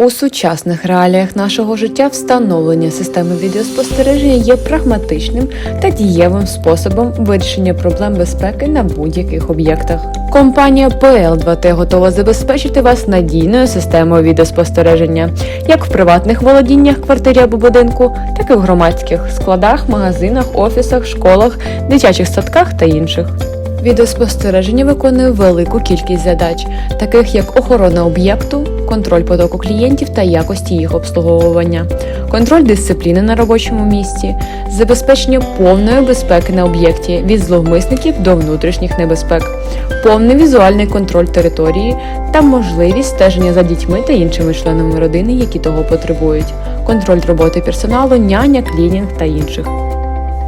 У сучасних реаліях нашого життя встановлення системи відеоспостереження є прагматичним та дієвим способом вирішення проблем безпеки на будь-яких об'єктах. Компанія PL2T готова забезпечити вас надійною системою відеоспостереження як в приватних володіннях квартирі або будинку, так і в громадських складах, магазинах, офісах, школах, дитячих садках та інших. Відеоспостереження виконує велику кількість задач, таких як охорона об'єкту, контроль потоку клієнтів та якості їх обслуговування, контроль дисципліни на робочому місці, забезпечення повної безпеки на об'єкті від зловмисників до внутрішніх небезпек, повний візуальний контроль території та можливість стеження за дітьми та іншими членами родини, які того потребують, контроль роботи персоналу, няня, клінінг та інших.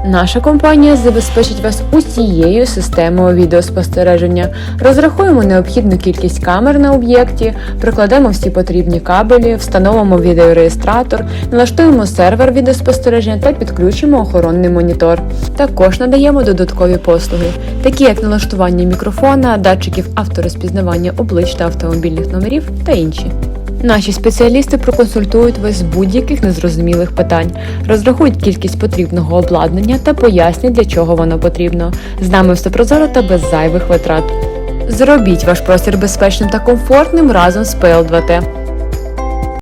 Наша компанія забезпечить вас усією системою відеоспостереження. Розрахуємо необхідну кількість камер на об'єкті, прикладемо всі потрібні кабелі, встановимо відеореєстратор, налаштуємо сервер відеоспостереження та підключимо охоронний монітор. Також надаємо додаткові послуги, такі як налаштування мікрофона, датчиків авторозпізнавання облич та автомобільних номерів та інші. Наші спеціалісти проконсультують вас з будь-яких незрозумілих питань, розрахують кількість потрібного обладнання та пояснять, для чого воно потрібно. З нами все прозоро та без зайвих витрат. Зробіть ваш простір безпечним та комфортним разом з PL2T.